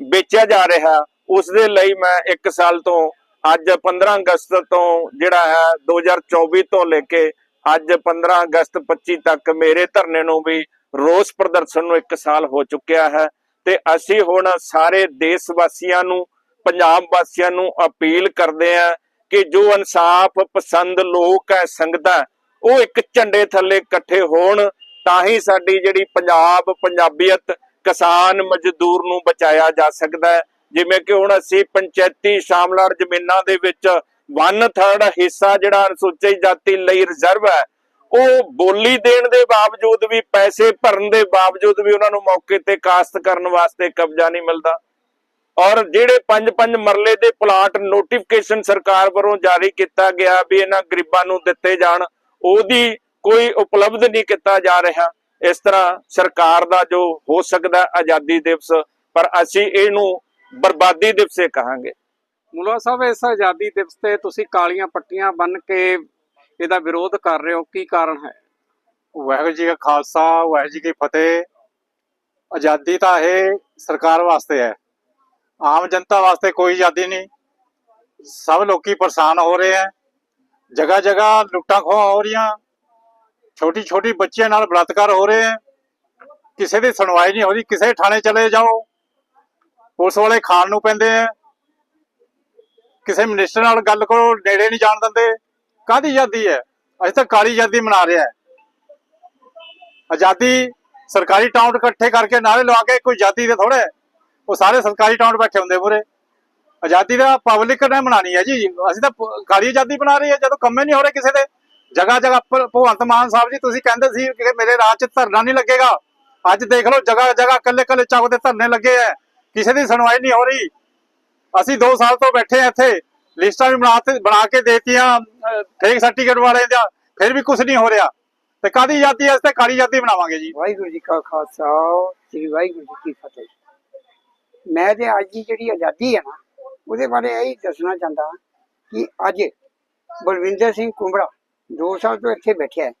ਵੇਚਿਆ ਜਾ ਰਿਹਾ। ਉਸ ਦੇ ਲਈ ਮੈਂ 1 ਸਾਲ ਤੋਂ ਅੱਜ 15 ਅਗਸਤ ਤੋਂ ਜਿਹੜਾ ਹੈ 2024 ਤੋਂ ਲੈ ਕੇ ਅੱਜ 15 ਅਗਸਤ 25 ਤੱਕ ਮੇਰੇ ਧਰਨੇ ਨੂੰ ਵੀ ਰੋਸ ਪ੍ਰਦਰਸ਼ਨ ਨੂੰ 1 ਸਾਲ ਹੋ ਚੁੱਕਿਆ ਹੈ ਤੇ ਅਸੀਂ ਹੁਣ ਸਾਰੇ ਦੇਸ਼ ਵਾਸੀਆਂ ਨੂੰ, ਪੰਜਾਬ ਵਾਸੀਆਂ ਨੂੰ ਅਪੀਲ ਕਰਦੇ ਆ ਕਿ ਜੋ ਇਨਸਾਫ ਪਸੰਦ ਲੋਕ ਹੈ, ਸੰਗਤਾਂ ਉਹ ਇੱਕ ਝੰਡੇ ਥੱਲੇ ਇਕੱਠੇ ਹੋਣ, ਤਾਂ ਹੀ ਸਾਡੀ ਜਿਹੜੀ ਪੰਜਾਬ, ਪੰਜਾਬੀਅਤ ਕਿਸਾਨ ਮਜ਼ਦੂਰ ਨੂੰ ਬਚਾਇਆ ਜਾ ਸਕਦਾ ਹੈ। ਜਿਵੇਂ ਕਿ ਹੁਣ ਅਸੀਂ ਪੰਚਾਇਤੀ ਸ਼ਾਮਲਾੜ ਜ਼ਮੀਨਾਂ ਦੇ ਵਿੱਚ 1/3 ਹਿੱਸਾ ਜਿਹੜਾ ਅਨੁਸੂਚਿਤ ਜਾਤੀ ਲਈ ਰਿਜ਼ਰਵ ਹੈ, ਉਹ ਬੋਲੀ ਦੇਣ ਦੇ ਬਾਵਜੂਦ ਵੀ, ਪੈਸੇ ਭਰਨ ਦੇ ਬਾਵਜੂਦ ਵੀ ਉਹਨਾਂ ਨੂੰ ਮੌਕੇ ਤੇ ਕਾਸ਼ਤ ਕਰਨ ਵਾਸਤੇ ਕਬਜ਼ਾ ਨਹੀਂ ਮਿਲਦਾ। ਔਰ ਜਿਹੜੇ ਪੰਜ ਪੰਜ ਮਰਲੇ ਦੇ ਪਲਾਟ ਨੋਟੀਫਿਕੇਸ਼ਨ ਸਰਕਾਰ ਵੱਲੋਂ ਜਾਰੀ ਕੀਤਾ ਗਿਆ ਵੀ ਇਹਨਾਂ ਗਰੀਬਾਂ ਨੂੰ ਦਿੱਤੇ ਜਾਣ ਉਹਦੀ ਕੋਈ ਉਪਲਬਧ ਨਹੀਂ ਕੀਤਾ ਜਾ ਰਿਹਾ। ਇਸ ਤਰ੍ਹਾਂ ਸਰਕਾਰ ਦਾ ਜੋ ਹੋ ਸਕਦਾ ਆਜ਼ਾਦੀ ਦਿਵਸ ਪਰ ਅਸੀਂ ਇਹਨੂੰ ਬਰਬਾਦੀ ਦਿਵਸੇ ਕਹਾਂਗੇ। ਮੁਲਾ ਸਾਹਿਬ ਇਸ ਆਜ਼ਾਦੀ ਦਿਵਸ ਤੇ ਤੁਸੀਂ ਕਾਲੀਆਂ ਪੱਟੀਆਂ ਬੰਨ ਕੇ ਇਹਦਾ ਵਿਰੋਧ ਕਰ ਰਹੇ ਹੋ ਕੀ ਕਾਰਨ ਹੈ? ਵਾਹਿਗੁਰੂ ਜੀ ਕਾ ਖਾਲਸਾ ਵਾਹਿਗੁਰੂ ਜੀ ਕੀ ਫਤਿਹ। ਆਜ਼ਾਦੀ ਤਾਂ ਇਹ ਸਰਕਾਰ ਵਾਸਤੇ ਹੈ। ਆਮ ਜਨਤਾ ਵਾਸਤੇ ਕੋਈ ਆਜ਼ਾਦੀ ਨਹੀਂ। ਸਭ ਲੋਕੀ ਪਰੇਸ਼ਾਨ ਹੋ ਰਹੇ ਹੈ। ਜਗ੍ਹਾ ਜਗ੍ਹਾ ਲੁੱਟਾਂ ਖੋਹਾਂ ਹੋ ਰਹੀਆਂ। ਛੋਟੀ ਛੋਟੀ ਬੱਚਿਆਂ ਨਾਲ ਬਲਾਤਕਾਰ ਹੋ ਰਹੇ। ਹੈ ਕਿਸੇ ਦੀ ਸੁਣਵਾਈ ਨਹੀਂ ਹੋ ਰਹੀ, ਕਿਸੇ ਥਾਣੇ ਚਲੇ ਜਾਓ। ਪੁਲਿਸ ਵਾਲੇ ਖਾਣ ਨੂੰ ਪੈਂਦੇ ਹੈ ਕਿਸੇ ਮਿਨਿਸਟਰ ਨਾਲ ਗੱਲ ਕਰੋ, ਨੇੜੇ ਨਹੀਂ ਜਾਣ ਦਿੰਦੇ। ਕਾਹਦੀ ਆਜ਼ਾਦੀ ਹੈ? ਅਸੀਂ ਤਾਂ ਕਾਲੀ ਆਜ਼ਾਦੀ ਮਨਾ ਰਹੇ ਹਾਂ। ਆਜ਼ਾਦੀ ਸਰਕਾਰੀ ਟਾਊਨ ਇਕੱਠੇ ਕਰਕੇ ਨਾਰੇ ਲਵਾ ਕੇ ਕੋਈ ਆਜ਼ਾਦੀ ਦੇ ਥੋੜੇ ਉਹ ਸਾਰੇ ਸਰਕਾਰੀ ਟਾਊਨ ਬੈਠੇ ਹੁੰਦੇ ਪੂਰੇ। ਆਜ਼ਾਦੀ ਦਾ ਪਬਲਿਕ ਨੇ ਮਨਾਣੀ ਹੈ ਜੀ। ਅਸੀਂ ਤਾਂ ਕਾਲੀ ਆਜ਼ਾਦੀ ਬਣਾ ਰਹੇ ਹਾਂ, ਜਦੋਂ ਕੰਮੇ ਨਹੀਂ ਹੋ ਰਹੇ ਕਿਸੇ ਦੇ। ਜਗ੍ਹਾ ਜਗ੍ਹਾ ਭਗਵੰਤ ਮਾਨ ਸਾਹਿਬ ਜੀ, ਤੁਸੀਂ ਕਹਿੰਦੇ ਸੀ ਕਿ ਮੇਰੇ ਰਾਜ 'ਚ ਧਰਨਾ ਨਹੀਂ ਲੱਗੇਗਾ। ਅੱਜ ਦੇਖ ਲਓ, ਜਗ੍ਹਾ ਜਗ੍ਹਾ ਕੱਲੇ ਕੱਲੇ ਚੌਕ ਦੇ ਧਰਨੇ ਲੱਗੇ ਐ ਕਿਸੇ ਦੀ ਸੁਣਵਾਈ ਨਹੀਂ ਹੋ ਰਹੀ। ਅਸੀਂ 2 ਸਾਲ ਤੋਂ ਬੈਠੇ ਆ ਇੱਥੇ। ਲਿਸਟਾਂ ਵੀ ਬਣਾ ਬਣਾ ਕੇ ਦੇਤੀਆਂ ਫੇਕ ਸਰਟੀਫਿਕੇਟ ਵਾਲੇ ਦਾ ਫਿਰ ਵੀ ਕੁਝ ਨਹੀਂ ਹੋ ਰਿਹਾ। ਤੇ ਕਾਦੀ ਆਜ਼ਾਦੀ ਹੈ? ਤੇ ਕਾਲੀ ਆਜ਼ਾਦੀ ਬਣਾਵਾਂਗੇ ਜੀ। ਵਾਹਿਗੁਰੂ ਜੀ ਕਾ ਖਾਲਸਾ, ਸ੍ਰੀ ਵਾਹਿਗੁਰੂ ਜੀ ਕੀ ਫਤਿਹ। ਮੈਂ ਤੇ ਅੱਜ ਦੀ ਜਿਹੜੀ ਆਜ਼ਾਦੀ ਹੈ ਨਾ ਉਹਦੇ ਬਾਰੇ ਇਹ ਦੱਸਣਾ ਚਾਹੁੰਦਾ ਕਿ ਅੱਜ ਬਲਵਿੰਦਰ ਸਿੰਘ ਕੁੰਬੜਾ 2 ਸਾਲ ਤੋਂ ਇੱਥੇ ਬੈਠਿਆ ਹੈ।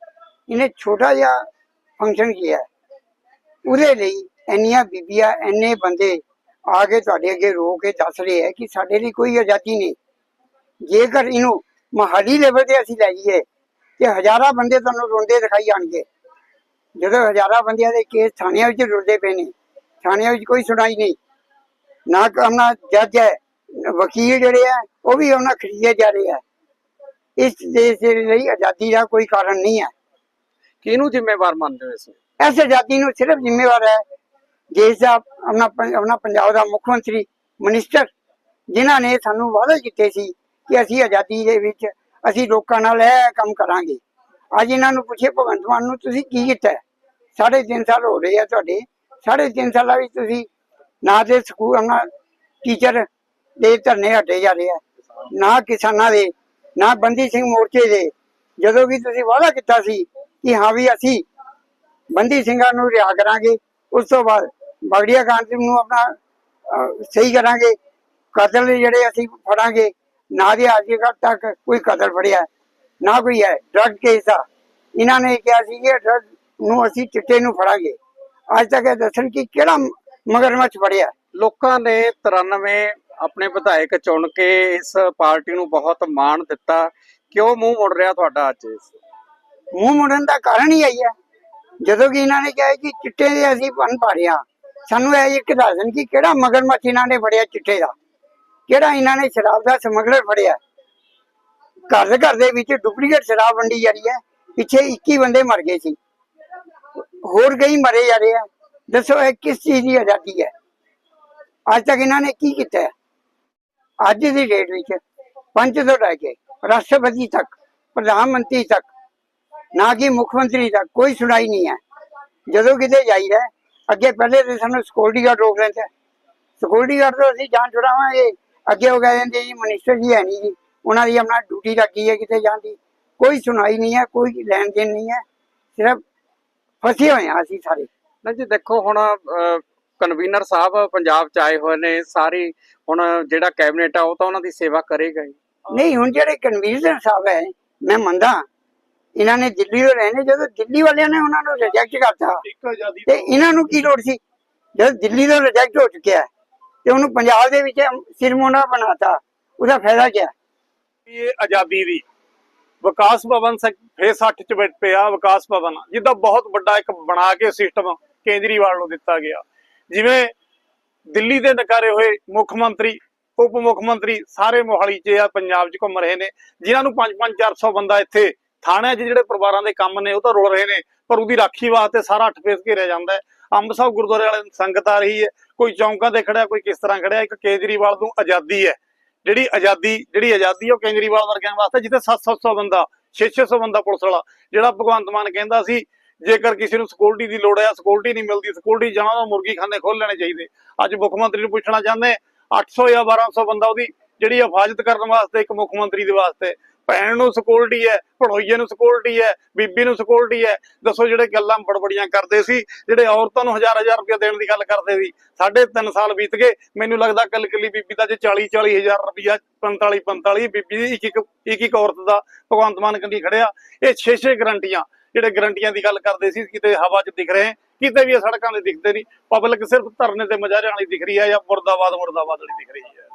ਇਹਨੇ ਛੋਟਾ ਜਿਹਾ ਫੰਕਸ਼ਨ ਕੀਤਾ ਉਹਦੇ ਲਈ ਇੰਨੀਆਂ ਬੀਬੀਆਂ, ਇੰਨੇ ਬੰਦੇ ਆ ਕੇ ਤੁਹਾਡੇ ਅੱਗੇ ਰੋ ਕੇ ਦੱਸ ਰਹੇ ਹੈ ਕਿ ਸਾਡੇ ਲਈ ਕੋਈ ਆਜ਼ਾਦੀ ਨਹੀਂ। ਜੇਕਰ ਇਹਨੂੰ ਮਹਾਲੀ ਲੈਵਲ ਤੇ ਅਸੀਂ ਲੈ ਜਾਈਏ ਤੇ ਹਜ਼ਾਰਾਂ ਬੰਦੇ ਤੁਹਾਨੂੰ ਰੋਂਦੇ ਦਿਖਾਈ ਆਣਗੇ ਜਦੋਂ ਹਜ਼ਾਰਾਂ ਬੰਦਿਆਂ ਦੇ ਕੇਸ ਥਾਣਿਆਂ ਵਿੱਚ ਰੁਲਦੇ ਪਏ ਨੇ, ਥਾਣਿਆਂ ਵਿੱਚ ਕੋਈ ਸੁਣਾਈ ਨਹੀਂ। ਨਾ ਆਪਣਾ ਜੱਜ ਹੈ ਵਕੀਲ ਜਿਹੜੇ ਆ ਉਹ ਵੀ ਉਹਨਾਂ ਖਰੀਦੇ ਜਾ ਰਹੇ ਆ ਇਸ ਦੇਸ਼ ਦੇ ਲਈ ਆਜ਼ਾਦੀ ਦਾ ਕੋਈ ਕਾਰਨ ਨਹੀਂ ਹੈ ਕਿਹਨੂੰ ਜ਼ਿੰਮੇਵਾਰ ਮੰਨਦੇ ਹੋ ਇਸ ਨੂੰ? ਇਸ ਆਜ਼ਾਦੀ ਨੂੰ ਸਿਰਫ ਜ਼ਿੰਮੇਵਾਰ ਹੈ ਦੇਸ਼ ਦਾ ਆਪਣਾ ਆਪਣਾ ਪੰਜਾਬ ਦਾ ਮੁੱਖ ਮੰਤਰੀ ਮਿਨਿਸਟਰ ਜਿਨ੍ਹਾਂ ਨੇ ਸਾਨੂੰ ਵਾਅਦੇ ਕੀਤੇ ਸੀ ਕਿ ਅਸੀਂ ਆਜ਼ਾਦੀ ਦੇ ਵਿੱਚ ਅਸੀਂ ਲੋਕਾਂ ਨਾਲ ਇਹ ਕੰਮ ਕਰਾਂਗੇ ਅੱਜ ਇਹਨਾਂ ਨੂੰ ਪੁੱਛੇ ਭਗਵੰਤ ਮਾਨ ਨੂੰ ਤੁਸੀਂ ਕੀ ਕੀਤਾ? ਸਾਢੇ ਤਿੰਨ ਸਾਲ ਹੋ ਰਹੇ ਆ ਤੁਹਾਡੇ ਸਾਢੇ ਤਿੰਨ ਸਾਲਾਂ ਵਿੱਚ ਤੁਸੀਂ ਨਾ ਤੇ ਸਕੂਲ ਆਪਣਾ ਟੀਚਰ ਦੇ ਧਰਨੇ ਹਟੇ ਜਾ ਰਹੇ ਆ। ਨਾ ਕਿਸਾਨਾਂ ਦੇ, ਨਾ ਬੰਦੀ ਸਿੰਘ ਮੋਰਚੇ ਦੇ। ਜਦੋਂ ਵੀ ਤੁਸੀਂ ਵਾਅਦਾ ਕੀਤਾ ਸੀ ਕਿ ਹਾਂ ਵੀ ਅਸੀਂ ਬੰਦੀ ਸਿੰਘਾਂ ਨੂੰ ਰਿਹਾ ਕਰਾਂਗੇ, ਉਸ ਤੋਂ ਬਾਅਦ ਬਗੜੀਆ ਕਾਂਡ ਨੂੰ ਆਪਣਾ ਸਹੀ ਕਰਾਂਗੇ। ਕਤਲ ਜਿਹੜੇ ਅਸੀਂ ਫੜਾਂਗੇ, ਨਾ ਦੇ ਅੱਜ ਤੱਕ ਕੋਈ ਕਤਲ ਫੜਿਆ, ਨਾ ਕੋਈ ਹੈ ਡਰਗ ਕੇਸ ਆ। ਇਹਨਾਂ ਨੇ ਕਿਹਾ ਸੀ ਕਿ ਡਰਗ ਨੂੰ ਅਸੀਂ ਚਿੱਟੇ ਨੂੰ ਫੜਾਂਗੇ। ਅੱਜ ਤੱਕ ਇਹ ਦੱਸਣ ਕਿ ਕਿਹੜਾ ਮਗਰਮੱਛ ਫੜਿਆ। ਲੋਕਾਂ ਨੇ 93 ਆਪਣੇ ਵਿਧਾਇਕ ਚੁਣ ਕੇ ਇਸ ਪਾਰਟੀ ਨੂੰ ਬਹੁਤ ਮਾਣ ਦਿੱਤਾ। ਕਿਉਂ ਮੂੰਹ ਮੁੜ ਰਿਹਾ ਤੁਹਾਡਾ ਅੱਜ ਇਸ? ਮੂੰਹ ਮੁੜਨ ਦਾ ਕਾਰਨ ਹੀ ਆਈ ਹੈ। ਜਦੋਂ ਕਿ ਇਹਨਾਂ ਨੇ ਕਿਹਾ ਕਿ ਚਿੱਟੇ ਦੇ ਅਸੀਂ ਬਣ ਪਾ ਸਾਨੂੰ ਇਹ ਇੱਕ ਦੱਸਣ ਕਿ ਕਿਹੜਾ ਮਗਰਮੱਛ ਇਹਨਾਂ ਨੇ ਫੜਿਆ ਚਿੱਟੇ ਦਾ? ਕਿਹੜਾ ਇਹਨਾਂ ਨੇ ਸ਼ਰਾਬ ਦਾ ਸਮਗਲਰ ਫੜਿਆ? ਘਰ ਦੇ ਘਰ ਦੇ ਵਿੱਚ ਡੁਪਲੀਕੇਟ ਸ਼ਰਾਬ ਵੰਡੀ ਜਾ ਰਹੀ ਹੈ। ਪਿੱਛੇ 21 ਬੰਦੇ ਮਰ ਗਏ ਸੀ। ਹੋਰ ਕਈ ਮਰੇ ਜਾ ਰਹੇ ਆ। ਦੱਸੋ ਇਹ ਕਿਸ ਚੀਜ਼ ਦੀ ਆਜ਼ਾਦੀ ਹੈ? ਅੱਜ ਤੱਕ ਇਹਨਾਂ ਨੇ ਕੀ ਕੀਤਾ ਹੈ? ਅੱਜ ਦੀ ਡੇਟ ਵਿੱਚ ਪੰਚ ਤੋਂ ਲੈ ਕੇ ਰਾਸ਼ਟਰਪਤੀ ਤੱਕ, ਪ੍ਰਧਾਨ ਮੰਤਰੀ ਤੱਕ, ਨਾ ਕਿ ਮੁੱਖ ਮੰਤਰੀ ਤੱਕ ਕੋਈ ਸੁਣਾਈ ਨਹੀਂ ਹੈ। ਜਦੋਂ ਕਿਤੇ ਜਾਈਦਾ ਅੱਗੇ ਪਹਿਲੇ ਤੇ ਸਾਨੂੰ ਸਿਕਿਉਰਿਟੀ ਗਾਰਡ ਰੋਕ ਲੈਂਦੇ ਸਿਕਿਉਰਿਟੀ ਗਾਰਡ ਤੋਂ ਅਸੀਂ ਜਾਨ ਛੁਡਾਵਾਂਗੇ। ਅੱਗੇ ਉਹ ਕਹਿ ਦਿੰਦੇ ਜੀ ਮਿਨਿਸਟਰ ਜੀ ਹੈ ਨਹੀਂ ਜੀ। ਉਹਨਾਂ ਦੀ ਆਪਣਾ ਡਿਊਟੀ ਲੱਗੀ ਹੈ ਕਿਤੇ ਜਾਣ ਦੀ। ਕੋਈ ਸੁਣਾਈ ਨਹੀਂ ਹੈ, ਕੋਈ ਲੈਣ ਦੇਣ ਨਹੀਂ ਹੈ। ਸਿਰਫ ਫਸੇ ਹੋਏ ਹਾਂ ਅਸੀਂ ਸਾਰੇ। ਨਾ ਜੀ, ਦੇਖੋ ਹੁਣ ਕਨਵੀਨਰ ਸਾਹਿਬ ਪੰਜਾਬ ਚ ਆਏ ਹੋਏ ਨੇ ਸਾਰੀ ਹੁਣ ਜਿਹੜਾ ਕੈਬਨਿਟ ਆ ਉਹ ਤਾਂ ਉਹਨਾਂ ਦੀ ਸੇਵਾ ਕਰੇਗਾ ਹੀ ਨਹੀਂ ਹੁਣ ਜਿਹੜੇ ਕਨਵੀਨਰ ਸਾਹਿਬ ਹੈ ਮੈਂ ਮੰਨਦਾ ਇਹਨਾਂ ਨੇ ਦਿੱਲੀ ਤੋਂ ਰਹੇ ਨੇ ਜਦੋਂ ਦਿੱਲੀ ਵਾਲਿਆਂ ਨੇ ਉਹਨਾਂ ਨੂੰ ਰਿਜੈਕਟ ਕਰਤਾ ਤੇ ਇਹਨਾਂ ਨੂੰ ਕੀ ਲੋੜ ਸੀ? ਜਦ ਦਿੱਲੀ ਤੋਂ ਰਿਜੈਕਟ ਹੋ ਚੁੱਕਿਆ ਤੇ ਉਹਨੂੰ ਪੰਜਾਬ ਦੇ ਵਿੱਚ ਸਿਰਮੋਨਾ ਬਣਾਤਾ ਉਹਦਾ ਫਾਇਦਾ ਕੀ ਹੈ? ਇਹ ਆਜ਼ਾਦੀ ਦੀ ਵਿਕਾਸ ਭਵਨ ਸ- ਫੇਸ 8 ਚ ਬੈਠ ਪਿਆ ਵਿਕਾਸ ਭਵਨ ਜਿਹਦਾ ਬਹੁਤ ਵੱਡਾ ਇੱਕ ਬਣਾ ਕੇ ਸਿਸਟਮ ਕੇਂਦਰੀਵਾਲ ਨੂੰ ਦਿੱਤਾ ਗਿਆ। ਜਿਵੇਂ ਦਿੱਲੀ ਦੇ ਨਕਾਰੇ ਹੋਏ ਮੁੱਖ ਮੰਤਰੀ, ਉਪ ਮੁੱਖ ਮੰਤਰੀ ਸਾਰੇ ਮੋਹਾਲੀ 'ਚ ਆ ਪੰਜਾਬ 'ਚ ਘੁੰਮ ਰਹੇ ਨੇ, ਜਿਨ੍ਹਾਂ ਨੂੰ 5-5 400 ਬੰਦਾ ਇੱਥੇ ਥਾਣਿਆਂ 'ਚ ਜਿਹੜੇ ਪਰਿਵਾਰਾਂ ਦੇ ਕੰਮ ਨੇ, ਉਹ ਤਾਂ ਰੁਲ ਰਹੇ ਨੇ, ਪਰ ਉਹਦੀ ਰਾਖੀ ਵਾਸਤੇ ਸਾਰਾ ਅੱਠ ਫੇਸ ਘੇਰਿਆ ਜਾਂਦਾ ਹੈ। ਅੰਬ ਸਾਹਿਬ ਗੁਰਦੁਆਰੇ ਵਾਲੇ ਸੰਗਤ ਆ ਰਹੀ ਹੈ, ਕੋਈ ਚੌਂਕਾਂ ਤੇ ਖੜਿਆ, ਕੋਈ ਕਿਸ ਤਰ੍ਹਾਂ ਖੜਿਆ, ਇੱਕ ਕੇਜਰੀਵਾਲ ਨੂੰ ਆਜ਼ਾਦੀ ਹੈ। ਜਿਹੜੀ ਆਜ਼ਾਦੀ ਜਿਹੜੀ ਆਜ਼ਾਦੀ ਉਹ ਕੇਜਰੀਵਾਲ ਵਰਗਿਆਂ ਵਾਸਤੇ, ਜਿੱਥੇ 700 ਬੰਦਾ 600 ਬੰਦਾ ਪੁਲਿਸ ਵਾਲਾ, ਜਿਹੜਾ ਭਗਵੰਤ ਮਾਨ ਕਹਿੰਦਾ ਸੀ ਜੇਕਰ ਕਿਸੇ ਨੂੰ ਸਿਕਿਉਰਿਟੀ ਦੀ ਲੋੜ ਹੈ ਸਿਕਿਉਰਿਟੀ ਨਹੀਂ ਮਿਲਦੀ ਸਿਕਿਉਰਿਟੀ ਜਾਣਾ ਤਾਂ ਮੁਰਗੀ ਖਾਨੇ ਖੋਲ ਲੈਣੇ ਚਾਹੀਦੇ। ਅੱਜ ਮੁੱਖ ਮੰਤਰੀ ਨੂੰ ਪੁੱਛਣਾ ਚਾਹੁੰਦੇ 800 ਜਾਂ 1200 ਬੰਦਾ ਉਹਦੀ ਜਿਹੜੀ ਹਿਫਾਜ਼ਤ ਕਰਨ ਵਾਸਤੇ ਇੱਕ ਮੁੱਖ ਮੰਤਰੀ ਦੇ ਵਾਸਤੇ। ਭੈਣ ਨੂੰ ਸਿਕਿਉਰਿਟੀ ਹੈ ਪੜੋਈਏ ਨੂੰ ਸਿਕਿਉਰਿਟੀ ਹੈ, ਬੀਬੀ ਨੂੰ ਸਿਕਿਉਰਿਟੀ ਹੈ। ਦੱਸੋ ਜਿਹੜੇ ਗੱਲਾਂ ਬੜਬੜੀਆਂ ਕਰਦੇ ਸੀ, ਜਿਹੜੇ ਔਰਤਾਂ ਨੂੰ ਹਜ਼ਾਰ ਹਜ਼ਾਰ ਰੁਪਏ ਦੇਣ ਦੀ ਗੱਲ ਕਰਦੇ ਸੀ। ਸਾਢੇ ਤਿੰਨ ਸਾਲ ਬੀਤ ਗਏ, ਮੈਨੂੰ ਲੱਗਦਾ ਕੱਲ ਕੱਲੀ ਬੀਬੀ ਦਾ ਜੇ 40 40 ਹਜ਼ਾਰ ਰੁਪਇਆ 45 45 ਬੀਬੀ ਦੀ ਇੱਕ ਇੱਕ ਇੱਕ ਇੱਕ ਔਰਤ ਦਾ ਭਗਵੰਤ ਮਾਨ ਕੰਦੀ ਖੜਿਆ। ਇਹ 6-6 ਗਰੰਟੀਆਂ। ਜਿਹੜੇ ਗਰੰਟੀਆਂ ਦੀ ਗੱਲ ਕਰਦੇ ਸੀ, ਕਿਤੇ ਹਵਾ 'ਚ ਦਿਖ ਰਹੇ, ਕਿਤੇ ਵੀ ਇਹ ਸੜਕਾਂ ਤੇ ਦਿਖਦੇ ਨਹੀਂ। ਪਬਲਿਕ ਸਿਰਫ ਧਰਨੇ ਤੇ ਮਜਾਰਿਆਂ ਵਾਲੀ ਦਿਖ ਰਹੀ ਹੈ ਜਾਂ ਮੁਰਦਾਬਾਦ ਮੁਰਦਾਬਾਦ ਵਾਲੀ ਦਿਖ ਰਹੀ ਹੈ।